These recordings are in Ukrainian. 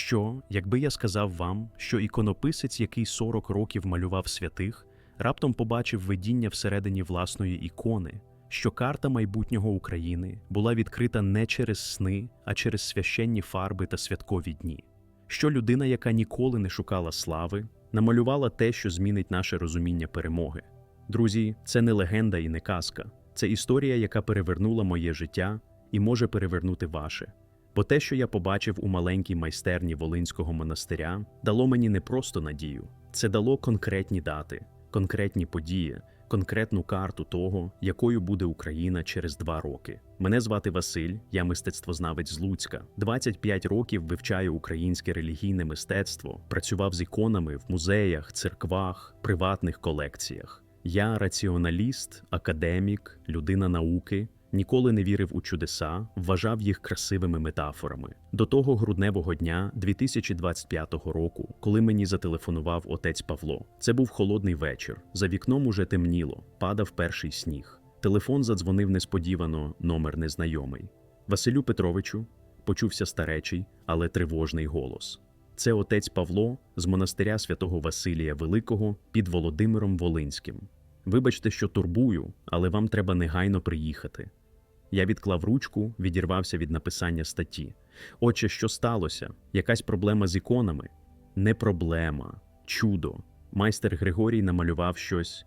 Що, якби я сказав вам, що іконописець, який 40 років малював святих, раптом побачив видіння всередині власної ікони, що карта майбутнього України була відкрита не через сни, а через священні фарби та святкові дні, що людина, яка ніколи не шукала слави, намалювала те, що змінить наше розуміння перемоги. Друзі, це не легенда і не казка, це історія, яка перевернула моє життя і може перевернути ваше. Бо те, що я побачив у маленькій майстерні Волинського монастиря, дало мені не просто надію, це дало конкретні дати, конкретні події, конкретну карту того, якою буде Україна через два роки. Мене звати Василь, я мистецтвознавець з Луцька. 25 років вивчаю українське релігійне мистецтво, працював з іконами в музеях, церквах, приватних колекціях. Я раціоналіст, академік, людина науки. Ніколи не вірив у чудеса, вважав їх красивими метафорами. До того грудневого дня 2025 року, коли мені зателефонував отець Павло. Це був холодний вечір. За вікном уже темніло, падав перший сніг. Телефон задзвонив несподівано, номер незнайомий. Василю Петровичу почувся старечий, але тривожний голос. Це отець Павло з монастиря святого Василія Великого під Володимиром Волинським. Вибачте, що турбую, але вам треба негайно приїхати. Я відклав ручку, відірвався від написання статті. Отже, що сталося? Якась проблема з іконами? Не проблема, чудо. Майстер Григорій намалював щось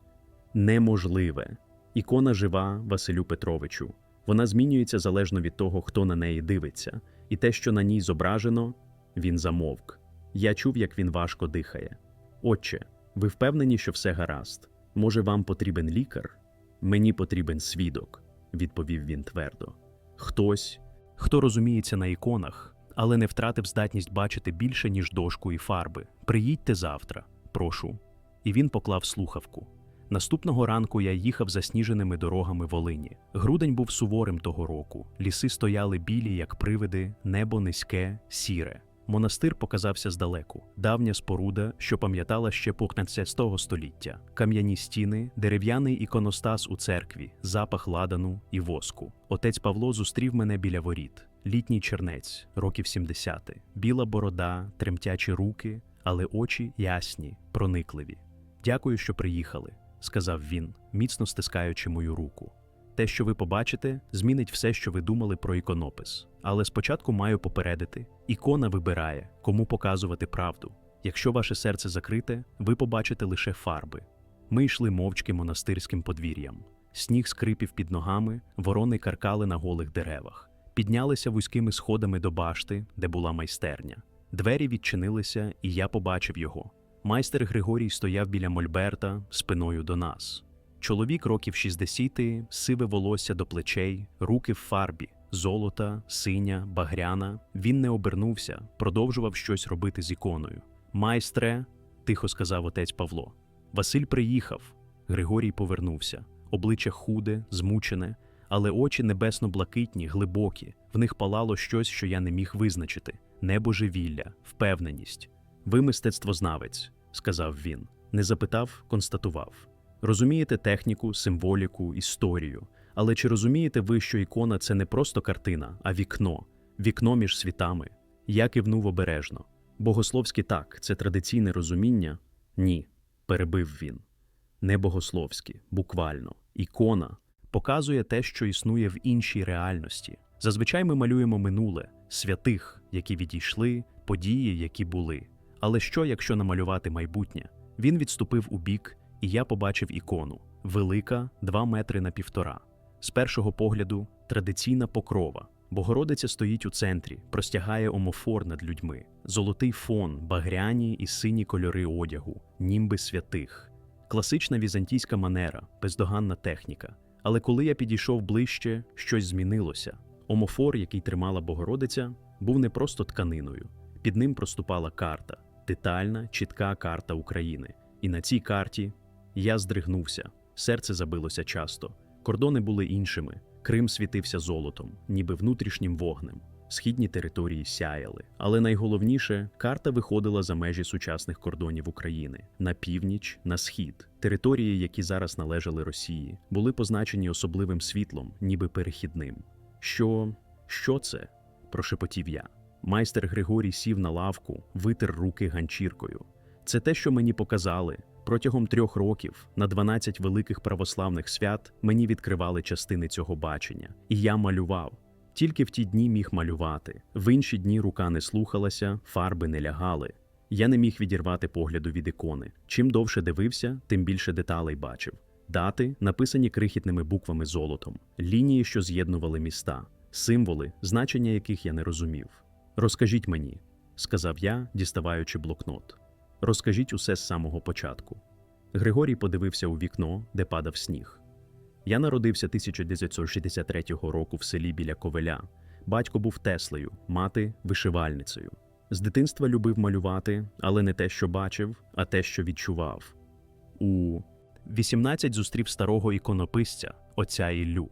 неможливе. Ікона жива Василю Петровичу. Вона змінюється залежно від того, хто на неї дивиться, і те, що на ній зображено, він замовк. Я чув, як він важко дихає. Отче, ви впевнені, що все гаразд? Може, вам потрібен лікар? Мені потрібен свідок, відповів він твердо. Хтось, хто розуміється на іконах, але не втратив здатність бачити більше, ніж дошку і фарби. Приїдьте завтра, прошу. І він поклав слухавку. Наступного ранку я їхав засніженими дорогами Волині. Грудень був суворим того року. Ліси стояли білі, як привиди, небо низьке, сіре. Монастир показався здалеку, давня споруда, що пам'ятала ще 15 століття, кам'яні стіни, дерев'яний іконостас у церкві, запах ладану і воску. Отець Павло зустрів мене біля воріт. Літній чернець, років 70, біла борода, тремтячі руки, але очі ясні, проникливі. Дякую, що приїхали, сказав він, міцно стискаючи мою руку. Те, що ви побачите, змінить все, що ви думали про іконопис. Але спочатку маю попередити: ікона вибирає, кому показувати правду. Якщо ваше серце закрите, ви побачите лише фарби. Ми йшли мовчки монастирським подвір'ям. Сніг скрипів під ногами, ворони каркали на голих деревах. Піднялися вузькими сходами до башти, де була майстерня. Двері відчинилися, і я побачив його. Майстер Григорій стояв біля Мольберта спиною до нас. Чоловік років 60, сиве волосся до плечей, руки в фарбі, золота, синя, багряна. Він не обернувся, продовжував щось робити з іконою. Майстре, тихо сказав отець Павло. Василь приїхав. Григорій повернувся. Обличчя худе, змучене, але очі небесно-блакитні, глибокі. В них палало щось, що я не міг визначити: небожевілля, впевненість. Ви мистецтвознавець, сказав він. Не запитав, констатував. Розумієте техніку, символіку, історію. Але чи розумієте ви, що ікона це не просто картина, а вікно, вікно між світами? Я кивнув обережно. Богословське так, це традиційне розуміння? Ні, перебив він. Не богословське, буквально. Ікона показує те, що існує в іншій реальності. Зазвичай ми малюємо минуле, святих, які відійшли, події, які були. Але що, якщо намалювати майбутнє? Він відступив у бік, і я побачив ікону велика, два метри на півтора. З першого погляду традиційна покрова. Богородиця стоїть у центрі, простягає омофор над людьми, золотий фон, багряні і сині кольори одягу, німби святих, класична візантійська манера, бездоганна техніка. Але коли я підійшов ближче, щось змінилося. Омофор, який тримала Богородиця, був не просто тканиною. Під ним проступала карта, детальна, чітка карта України. І на цій карті я здригнувся, серце забилося часто. Кордони були іншими. Крим світився золотом, ніби внутрішнім вогнем. Східні території сяяли. Але найголовніше, карта виходила за межі сучасних кордонів України на північ, на схід. Території, які зараз належали Росії, були позначені особливим світлом, ніби перехідним. Що, що це? прошепотів я. Майстер Григорій сів на лавку, витер руки ганчіркою. Це те, що мені показали. Протягом трьох років на 12 великих православних свят мені відкривали частини цього бачення, і я малював. Тільки в ті дні міг малювати. В інші дні рука не слухалася, фарби не лягали. Я не міг відірвати погляду від ікони. Чим довше дивився, тим більше деталей бачив. Дати, написані крихітними буквами золотом, лінії, що з'єднували міста, символи, значення яких я не розумів. Розкажіть мені, сказав я, діставаючи блокнот. Розкажіть усе з самого початку. Григорій подивився у вікно, де падав сніг. Я народився 1963 року в селі біля Ковеля. Батько був Теслею, мати вишивальницею. З дитинства любив малювати, але не те, що бачив, а те, що відчував. У 18 зустрів старого іконописця, отця Іллю.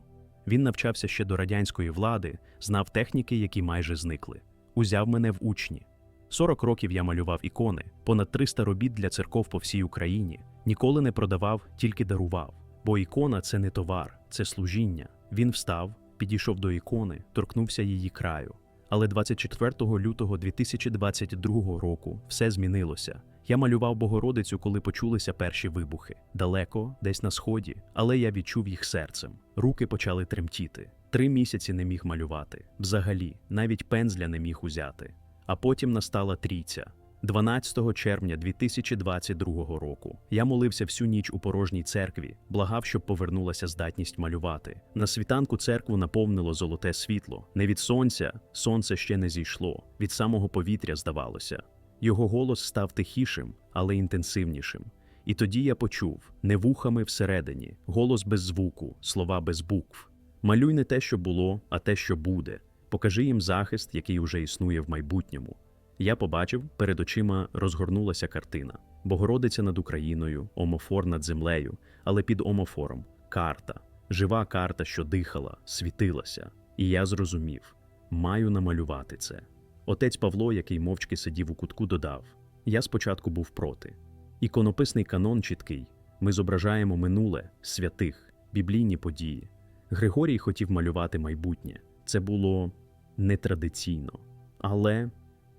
Він навчався ще до радянської влади, знав техніки, які майже зникли. Узяв мене в учні. 40 років я малював ікони, понад 300 робіт для церков по всій Україні. Ніколи не продавав, тільки дарував. Бо ікона це не товар, це служіння. Він встав, підійшов до ікони, торкнувся її краю. Але 24 лютого 2022 року все змінилося. Я малював Богородицю, коли почулися перші вибухи. Далеко, десь на сході, але я відчув їх серцем. Руки почали тремтіти. Три місяці не міг малювати. Взагалі, навіть пензля не міг узяти. А потім настала трійця. 12 червня 2022 року я молився всю ніч у порожній церкві, благав, щоб повернулася здатність малювати. На світанку церкву наповнило золоте світло. Не від сонця, сонце ще не зійшло, від самого повітря здавалося. Його голос став тихішим, але інтенсивнішим. І тоді я почув не вухами всередині, голос без звуку, слова без букв. Малюй не те, що було, а те, що буде. Покажи їм захист, який уже існує в майбутньому. Я побачив, перед очима розгорнулася картина. Богородиця над Україною, омофор над землею, але під омофором карта, жива карта, що дихала, світилася. І я зрозумів маю намалювати це. Отець Павло, який мовчки сидів у кутку, додав: Я спочатку був проти. Іконописний канон чіткий. Ми зображаємо минуле, святих, біблійні події. Григорій хотів малювати майбутнє. Це було нетрадиційно. Але,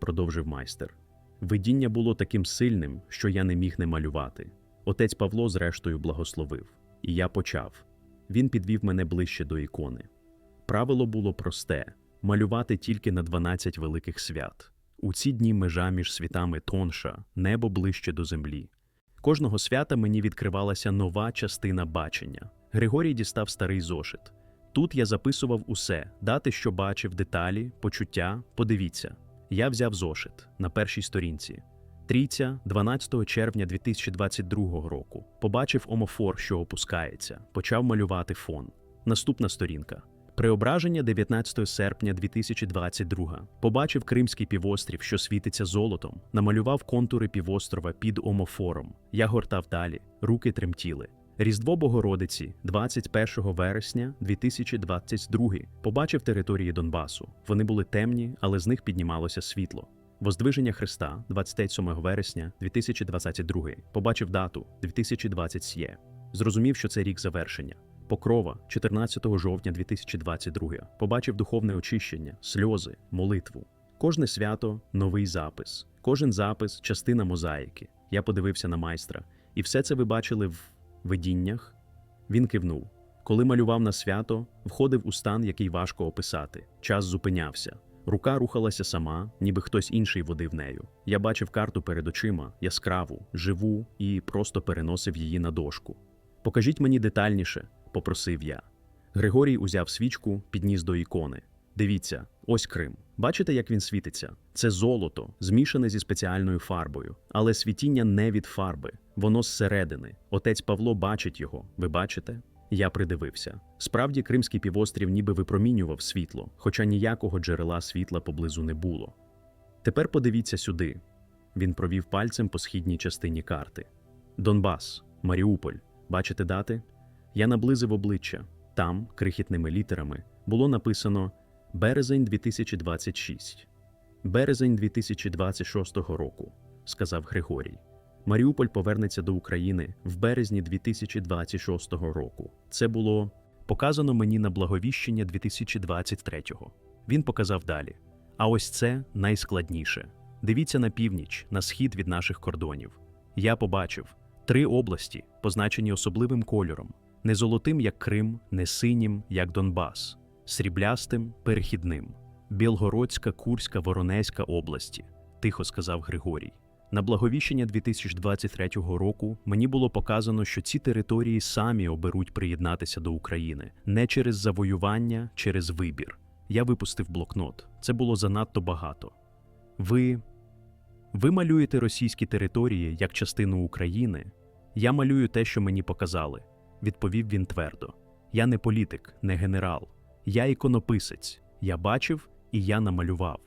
продовжив майстер, видіння було таким сильним, що я не міг не малювати. Отець Павло, зрештою, благословив, і я почав. Він підвів мене ближче до ікони. Правило було просте малювати тільки на 12 великих свят. У ці дні межа між світами тонша, небо ближче до землі. Кожного свята мені відкривалася нова частина бачення. Григорій дістав старий зошит. Тут я записував усе, дати, що бачив, деталі, почуття. Подивіться. Я взяв зошит на першій сторінці. Трійця 12 червня 2022 року. Побачив омофор, що опускається, почав малювати фон. Наступна сторінка. Преображення 19 серпня 2022. Побачив Кримський півострів, що світиться золотом, намалював контури півострова під омофором. Я гортав далі, руки тремтіли. Різдво Богородиці 21 вересня 2022. Побачив території Донбасу. Вони були темні, але з них піднімалося світло. Воздвиження Христа 27 вересня 2022. Побачив дату 2027. Зрозумів, що це рік завершення. Покрова 14 жовтня 2022. Побачив духовне очищення, сльози, молитву. Кожне свято новий запис. Кожен запис частина мозаїки. Я подивився на майстра, і все це ви бачили в видіннях. Він кивнув. Коли малював на свято, входив у стан, який важко описати. Час зупинявся. Рука рухалася сама, ніби хтось інший водив нею. Я бачив карту перед очима, яскраву, живу і просто переносив її на дошку. Покажіть мені детальніше, попросив я. Григорій узяв свічку, підніс до ікони. Дивіться, ось Крим. Бачите, як він світиться? Це золото, змішане зі спеціальною фарбою. Але світіння не від фарби, воно зсередини. Отець Павло бачить його. Ви бачите? Я придивився. Справді, Кримський півострів ніби випромінював світло, хоча ніякого джерела світла поблизу не було. Тепер подивіться сюди. Він провів пальцем по східній частині карти. Донбас, Маріуполь. Бачите дати? Я наблизив обличчя. Там, крихітними літерами, було написано Березень 2026. Березень 2026 року, сказав Григорій. Маріуполь повернеться до України в березні 2026 року. Це було показано мені на благовіщення 2023-го. Він показав далі. А ось це найскладніше. Дивіться на північ, на схід від наших кордонів. Я побачив три області, позначені особливим кольором: не золотим, як Крим, не синім, як Донбас, сріблястим, перехідним. Білгородська, Курська, Воронезька області, тихо сказав Григорій. На благовіщення 2023 року мені було показано, що ці території самі оберуть приєднатися до України не через завоювання, через вибір. Я випустив блокнот. Це було занадто багато. Ви. Ви малюєте російські території як частину України. Я малюю те, що мені показали, відповів він твердо. Я не політик, не генерал. Я іконописець. Я бачив і я намалював.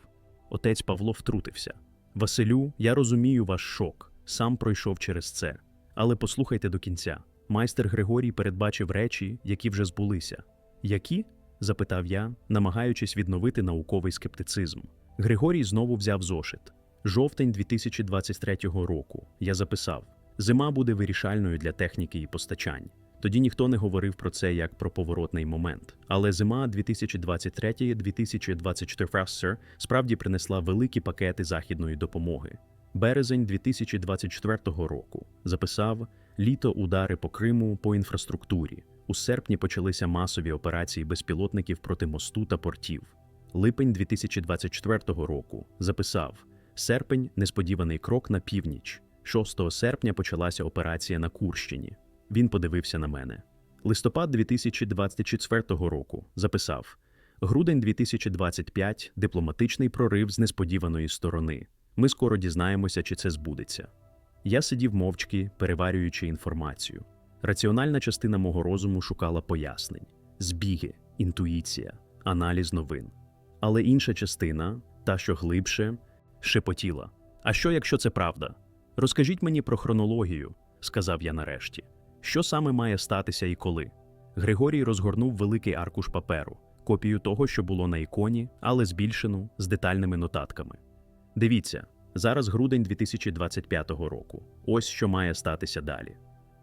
Отець Павло втрутився. Василю, я розумію ваш шок, сам пройшов через це. Але послухайте до кінця. Майстер Григорій передбачив речі, які вже збулися. Які? запитав я, намагаючись відновити науковий скептицизм. Григорій знову взяв зошит. Жовтень 2023 року. Я записав: зима буде вирішальною для техніки і постачань. Тоді ніхто не говорив про це як про поворотний момент. Але зима 2023-2024 справді принесла великі пакети західної допомоги. Березень 2024 року записав літо удари по Криму по інфраструктурі. У серпні почалися масові операції безпілотників проти мосту та портів. Липень 2024 року записав серпень несподіваний крок на північ. 6 серпня почалася операція на Курщині. Він подивився на мене. Листопад 2024 року записав Грудень 2025 дипломатичний прорив з несподіваної сторони. Ми скоро дізнаємося, чи це збудеться. Я сидів мовчки, переварюючи інформацію. Раціональна частина мого розуму шукала пояснень, збіги, інтуїція, аналіз новин. Але інша частина, та що глибше, шепотіла. А що, якщо це правда? Розкажіть мені про хронологію, сказав я нарешті. Що саме має статися і коли? Григорій розгорнув великий аркуш паперу, копію того, що було на іконі, але збільшену з детальними нотатками. Дивіться, зараз грудень 2025 року. Ось що має статися далі.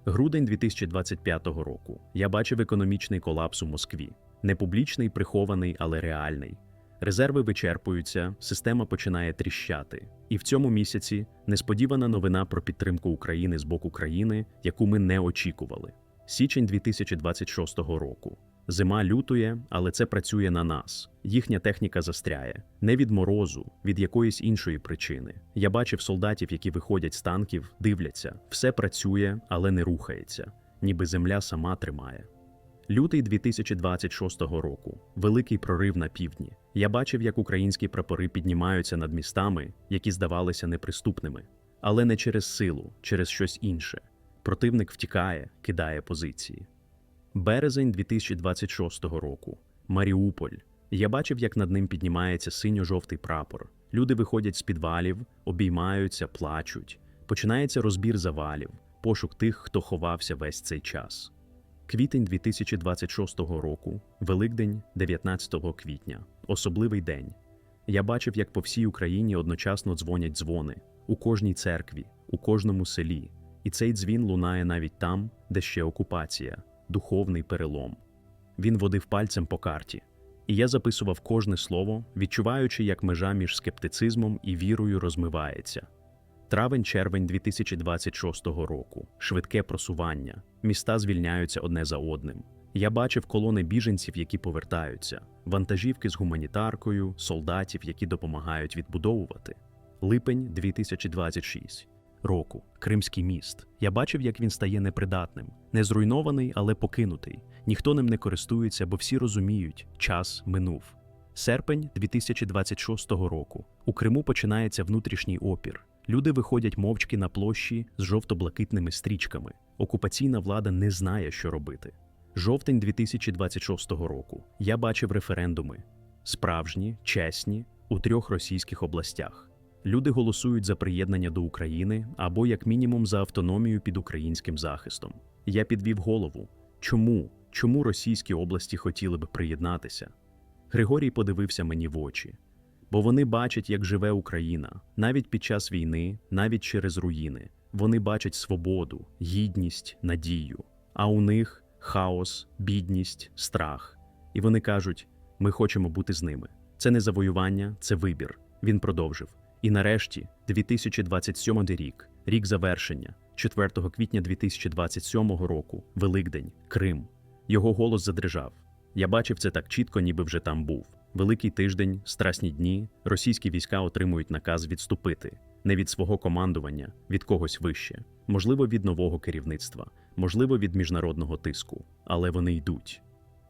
Грудень 2025 року. Я бачив економічний колапс у Москві. Не публічний, прихований, але реальний. Резерви вичерпуються, система починає тріщати. І в цьому місяці несподівана новина про підтримку України з боку країни, яку ми не очікували. Січень 2026 року. Зима лютує, але це працює на нас. Їхня техніка застряє не від морозу, від якоїсь іншої причини. Я бачив солдатів, які виходять з танків, дивляться, все працює, але не рухається, ніби земля сама тримає. Лютий 2026 року. Великий прорив на півдні. Я бачив, як українські прапори піднімаються над містами, які здавалися неприступними, але не через силу, через щось інше. Противник втікає, кидає позиції. Березень 2026 року. Маріуполь. Я бачив, як над ним піднімається синьо-жовтий прапор. Люди виходять з підвалів, обіймаються, плачуть. Починається розбір завалів, пошук тих, хто ховався весь цей час. Квітень 2026 року, Великдень 19 квітня, особливий день. Я бачив, як по всій Україні одночасно дзвонять дзвони у кожній церкві, у кожному селі, і цей дзвін лунає навіть там, де ще окупація, духовний перелом. Він водив пальцем по карті, і я записував кожне слово, відчуваючи, як межа між скептицизмом і вірою розмивається. Травень-червень 2026 року. Швидке просування. Міста звільняються одне за одним. Я бачив колони біженців, які повертаються, вантажівки з гуманітаркою, солдатів, які допомагають відбудовувати. Липень 2026 року. Кримський міст. Я бачив, як він стає непридатним, не зруйнований, але покинутий. Ніхто ним не користується, бо всі розуміють, час минув. Серпень 2026 року. У Криму починається внутрішній опір. Люди виходять мовчки на площі з жовто-блакитними стрічками. Окупаційна влада не знає, що робити. Жовтень 2026 року. Я бачив референдуми справжні, чесні, у трьох російських областях. Люди голосують за приєднання до України або, як мінімум, за автономію під українським захистом. Я підвів голову. Чому? Чому російські області хотіли б приєднатися? Григорій подивився мені в очі бо вони бачать, як живе Україна, навіть під час війни, навіть через руїни. Вони бачать свободу, гідність, надію. А у них хаос, бідність, страх. І вони кажуть: ми хочемо бути з ними. Це не завоювання, це вибір. Він продовжив. І нарешті, 2027 рік, рік завершення, 4 квітня 2027 року, Великдень, Крим. Його голос задрижав. Я бачив це так чітко, ніби вже там був. Великий тиждень, страсні дні, російські війська отримують наказ відступити не від свого командування, від когось вище, можливо, від нового керівництва, можливо, від міжнародного тиску, але вони йдуть.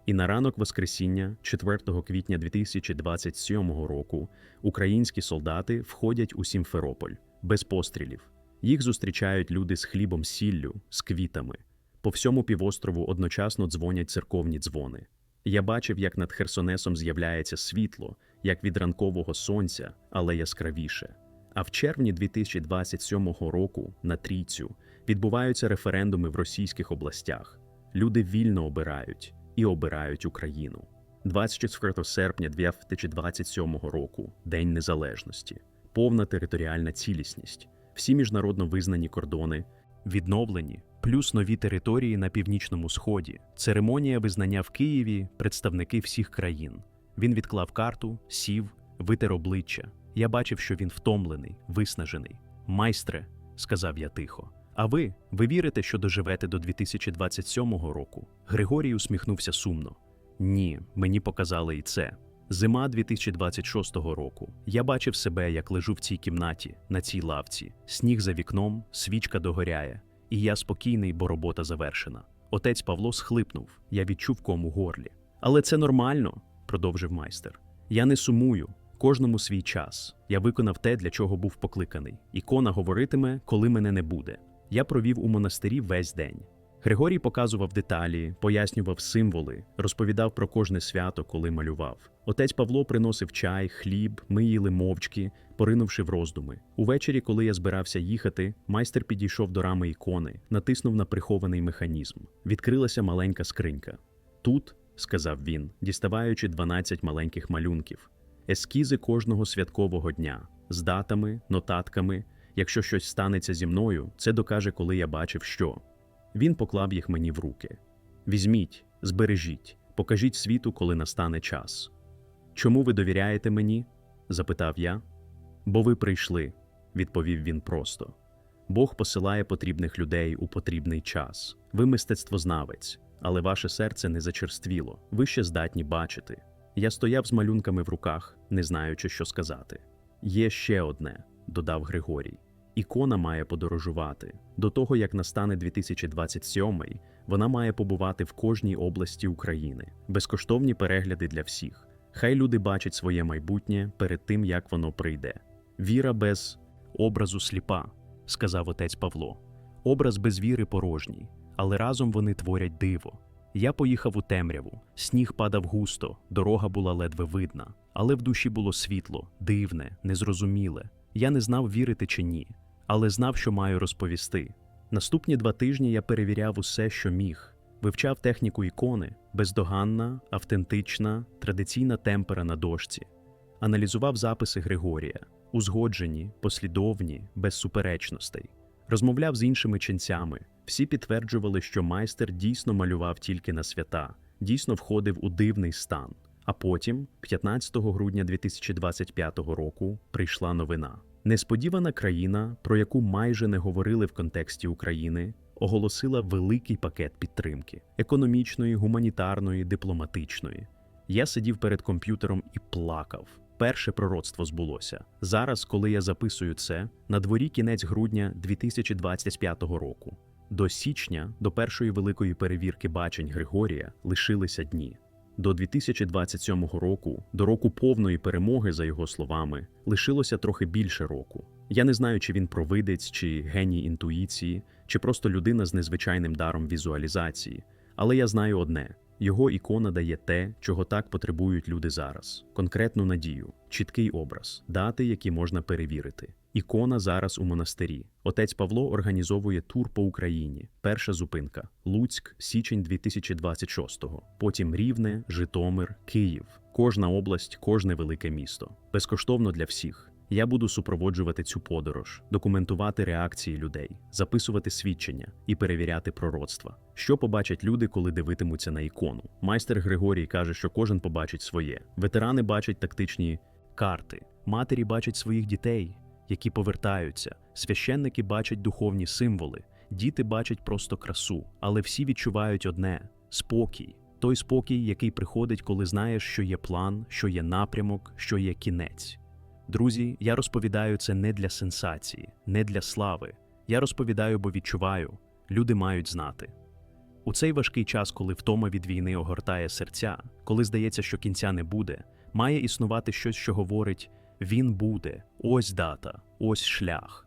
І на ранок Воскресіння, 4 квітня 2027 року, українські солдати входять у Сімферополь без пострілів. Їх зустрічають люди з хлібом сіллю, з квітами. По всьому півострову одночасно дзвонять церковні дзвони. Я бачив, як над Херсонесом з'являється світло, як від ранкового сонця, але яскравіше. А в червні 2027 року на трійцю відбуваються референдуми в російських областях. Люди вільно обирають і обирають Україну. 24 серпня 2027 року День Незалежності, повна територіальна цілісність, всі міжнародно визнані кордони відновлені, плюс нові території на північному сході. Церемонія визнання в Києві, представники всіх країн. Він відклав карту, сів, витер обличчя. Я бачив, що він втомлений, виснажений. Майстре, сказав я тихо. А ви, ви вірите, що доживете до 2027 року? Григорій усміхнувся сумно. Ні, мені показали і це. Зима 2026 року. Я бачив себе, як лежу в цій кімнаті, на цій лавці. Сніг за вікном, свічка догоряє. І я спокійний, бо робота завершена. Отець Павло схлипнув, я відчув кому горлі. Але це нормально, продовжив майстер. Я не сумую, кожному свій час. Я виконав те, для чого був покликаний. Ікона говоритиме, коли мене не буде. Я провів у монастирі весь день. Григорій показував деталі, пояснював символи, розповідав про кожне свято, коли малював. Отець Павло приносив чай, хліб, ми їли мовчки, поринувши в роздуми. Увечері, коли я збирався їхати, майстер підійшов до рами ікони, натиснув на прихований механізм. Відкрилася маленька скринька. Тут, сказав він, діставаючи 12 маленьких малюнків, ескізи кожного святкового дня з датами, нотатками. Якщо щось станеться зі мною, це докаже, коли я бачив, що. Він поклав їх мені в руки. Візьміть, збережіть, покажіть світу, коли настане час. Чому ви довіряєте мені? запитав я. Бо ви прийшли, відповів він просто. Бог посилає потрібних людей у потрібний час. Ви мистецтвознавець, але ваше серце не зачерствіло, ви ще здатні бачити. Я стояв з малюнками в руках, не знаючи, що сказати. Є ще одне, додав Григорій. Ікона має подорожувати. До того, як настане 2027, вона має побувати в кожній області України. Безкоштовні перегляди для всіх. Хай люди бачать своє майбутнє перед тим, як воно прийде. Віра без образу сліпа, сказав отець Павло. Образ без віри порожній, але разом вони творять диво. Я поїхав у темряву, сніг падав густо, дорога була ледве видна, але в душі було світло, дивне, незрозуміле. Я не знав, вірити чи ні, але знав, що маю розповісти. Наступні два тижні я перевіряв усе, що міг, вивчав техніку ікони, бездоганна, автентична, традиційна темпера на дошці, аналізував записи Григорія, узгоджені, послідовні, без суперечностей, розмовляв з іншими ченцями. Всі підтверджували, що майстер дійсно малював тільки на свята, дійсно входив у дивний стан. А потім, 15 грудня 2025 року, прийшла новина. Несподівана країна, про яку майже не говорили в контексті України, оголосила великий пакет підтримки економічної, гуманітарної, дипломатичної. Я сидів перед комп'ютером і плакав. Перше пророцтво збулося. Зараз, коли я записую це, на дворі кінець грудня 2025 року. До січня, до першої великої перевірки бачень Григорія, лишилися дні. До 2027 року, до року повної перемоги, за його словами, лишилося трохи більше року. Я не знаю, чи він провидець, чи геній інтуїції, чи просто людина з незвичайним даром візуалізації. Але я знаю одне: його ікона дає те, чого так потребують люди зараз: конкретну надію, чіткий образ, дати, які можна перевірити. Ікона зараз у монастирі. Отець Павло організовує тур по Україні. Перша зупинка Луцьк, січень 2026-го. Потім Рівне, Житомир, Київ. Кожна область, кожне велике місто. Безкоштовно для всіх. Я буду супроводжувати цю подорож, документувати реакції людей, записувати свідчення і перевіряти пророцтва. Що побачать люди, коли дивитимуться на ікону? Майстер Григорій каже, що кожен побачить своє. Ветерани бачать тактичні карти, матері бачать своїх дітей, які повертаються. Священники бачать духовні символи, діти бачать просто красу, але всі відчувають одне спокій. Той спокій, який приходить, коли знаєш, що є план, що є напрямок, що є кінець. Друзі, я розповідаю це не для сенсації, не для слави. Я розповідаю, бо відчуваю, люди мають знати. У цей важкий час, коли втома від війни огортає серця, коли здається, що кінця не буде, має існувати щось, що говорить: він буде, ось дата, ось шлях.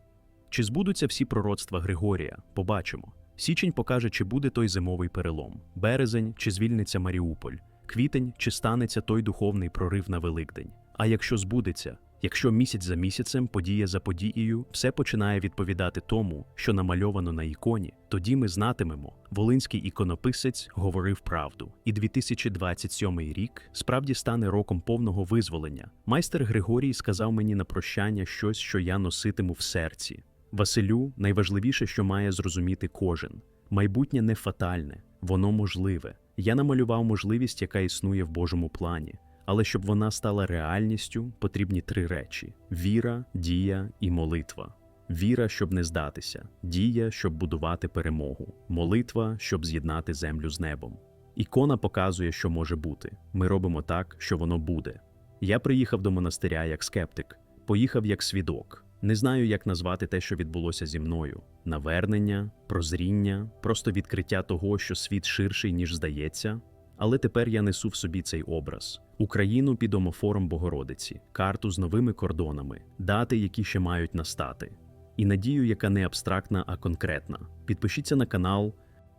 Чи збудуться всі пророцтва Григорія? Побачимо. Січень покаже, чи буде той зимовий перелом, березень, чи звільниться Маріуполь, квітень, чи станеться той духовний прорив на Великдень. А якщо збудеться, якщо місяць за місяцем, подія за подією, все починає відповідати тому, що намальовано на іконі, тоді ми знатимемо, волинський іконописець говорив правду. І 2027 рік справді стане роком повного визволення. Майстер Григорій сказав мені на прощання щось, що я носитиму в серці. Василю, найважливіше, що має зрозуміти кожен. Майбутнє не фатальне, воно можливе. Я намалював можливість, яка існує в Божому плані. Але щоб вона стала реальністю, потрібні три речі: віра, дія і молитва. Віра, щоб не здатися, дія, щоб будувати перемогу, молитва, щоб з'єднати землю з небом. Ікона показує, що може бути. Ми робимо так, що воно буде. Я приїхав до монастиря як скептик, поїхав як свідок. Не знаю, як назвати те, що відбулося зі мною: навернення, прозріння, просто відкриття того, що світ ширший, ніж здається. Але тепер я несу в собі цей образ: Україну під омофором Богородиці, карту з новими кордонами, дати, які ще мають настати, і надію, яка не абстрактна, а конкретна. Підпишіться на канал.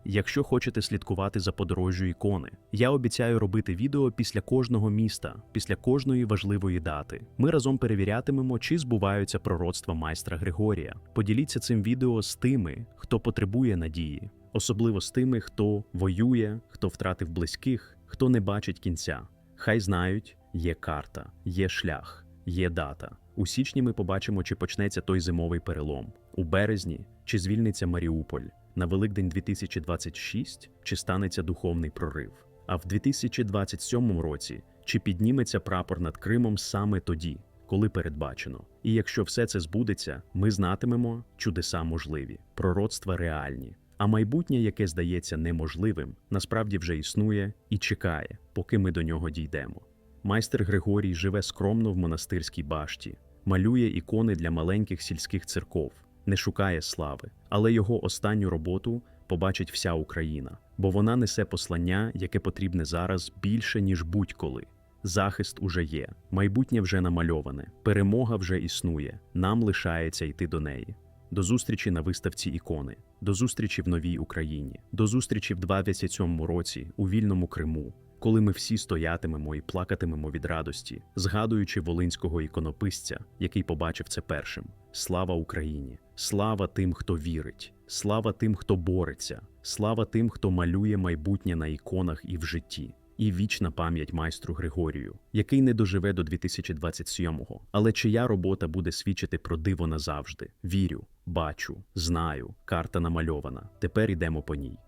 Якщо хочете слідкувати за подорожжю ікони, я обіцяю робити відео після кожного міста, після кожної важливої дати. Ми разом перевірятимемо, чи збуваються пророцтва майстра Григорія. Поділіться цим відео з тими, хто потребує надії, особливо з тими, хто воює, хто втратив близьких, хто не бачить кінця. Хай знають, є карта, є шлях, є дата. У січні ми побачимо, чи почнеться той зимовий перелом. У березні чи звільниться Маріуполь. На Великдень 2026 чи станеться духовний прорив. А в 2027 році чи підніметься прапор над Кримом саме тоді, коли передбачено. І якщо все це збудеться, ми знатимемо, чудеса можливі, пророцтва реальні. А майбутнє, яке здається неможливим, насправді вже існує і чекає, поки ми до нього дійдемо. Майстер Григорій живе скромно в монастирській башті, малює ікони для маленьких сільських церков, не шукає слави, але його останню роботу побачить вся Україна, бо вона несе послання, яке потрібне зараз більше, ніж будь-коли. Захист уже є, майбутнє вже намальоване, перемога вже існує, нам лишається йти до неї. До зустрічі на виставці ікони, до зустрічі в новій Україні, до зустрічі в 27-му році у вільному Криму, коли ми всі стоятимемо і плакатимемо від радості, згадуючи волинського іконописця, який побачив це першим. Слава Україні! Слава тим, хто вірить, слава тим, хто бореться, слава тим, хто малює майбутнє на іконах і в житті. І вічна пам'ять майстру Григорію, який не доживе до 2027-го. Але чия робота буде свідчити про диво назавжди? Вірю, бачу, знаю, карта намальована. Тепер ідемо по ній.